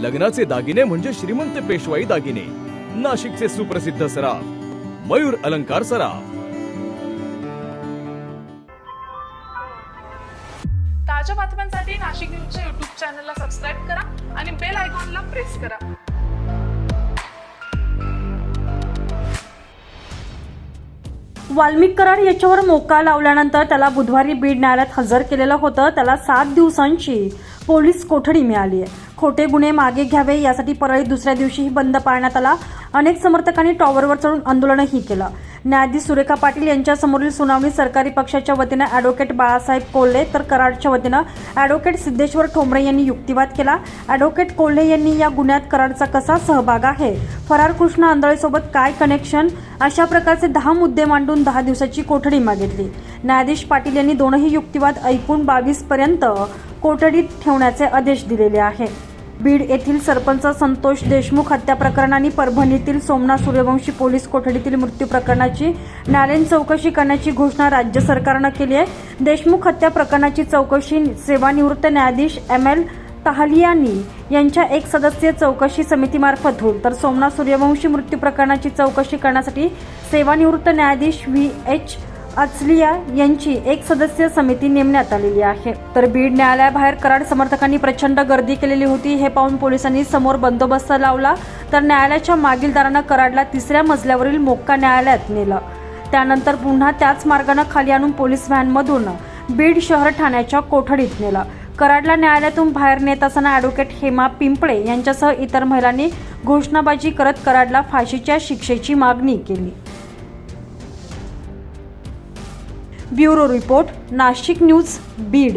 लग्नाचे दागिने म्हणजे श्रीमंत पेशवाई दागिने. नाशिकचे सुप्रसिद्ध सराफ मयूर अलंकार सराफ. ताज्या बातम्यांसाठी नाशिक न्यूजच्या युट्यूब चॅनलला सबस्क्राईब करा आणि बेल आयकॉनला प्रेस करा. वाल्मिक कराड याच्यावर मोका लावल्यानंतर त्याला बुधवारी बीड न्यायालयात हजर केलेलं होतं. त्याला सात दिवसांची पोलीस कोठडी मिळाली आहे. खोटे गुन्हे मागे घ्यावे यासाठी परळीत दुसऱ्या दिवशीही बंद पाळण्यात आला. अनेक समर्थकांनी टॉवरवर चढून आंदोलनही केलं. न्यायाधीश सुरेखा पाटील यांच्यासमोरील सुनावणी सरकारी पक्षाच्या वतीनं अॅडव्होकेट बाळासाहेब कोल्हे तर कराडच्या वतीनं अॅडव्होकेट सिद्धेश्वर ठोंबरे यांनी युक्तिवाद केला. अॅडव्होकेट कोल्हे यांनी या गुन्ह्यात कराडचा कसा सहभाग आहे? फरार कृष्ण आंधळेसोबत काय कनेक्शन? अशा प्रकारचे दहा मुद्दे मांडून दहा दिवसाची कोठडी मागितली. न्यायाधीश पाटील यांनी दोनही युक्तिवाद ऐकून बावीस पर्यंत कोठडीत ठेवण्याचे आदेश दिलेले आहे. बीड येथील सरपंच संतोष देशमुख हत्या प्रकरणाने परभणीतील सोमनाथ सूर्यवंशी पोलीस कोठडीतील मृत्यू प्रकरणाची न्यायालयीन चौकशी करण्याची घोषणा राज्य सरकारनं केली आहे. देशमुख हत्या प्रकरणाची चौकशी सेवानिवृत्त न्यायाधीश एम एल ताहलियानी यांच्या एक सदस्यीय चौकशी समितीमार्फत होईल. तर सोमनाथ सूर्यवंशी मृत्यू प्रकरणाची चौकशी करण्यासाठी सेवानिवृत्त न्यायाधीश व्ही एच अचलिया यांची एक सदस्यीय समिती नेमण्यात आलेली आहे. तर बीड न्यायालयाबाहेर कराड समर्थकांनी प्रचंड गर्दी केलेली होती हे पाहून पोलिसांनी समोर बंदोबस्त लावला. तर न्यायालयाच्या मागील दारानं कराडला तिसऱ्या मजल्यावरील मोक्का न्यायालयात नेलं. त्यानंतर पुन्हा त्याच मार्गानं खाली आणून पोलीस व्हॅनमधून बीड शहर ठाण्याच्या कोठडीत नेलं. कराडला न्यायालयातून बाहेर नेत असताना ॲडव्होकेट हेमा पिंपळे यांच्यासह इतर महिलांनी घोषणाबाजी करत कराडला फाशीच्या शिक्षेची मागणी केली. Bureau report Nashik news Beed.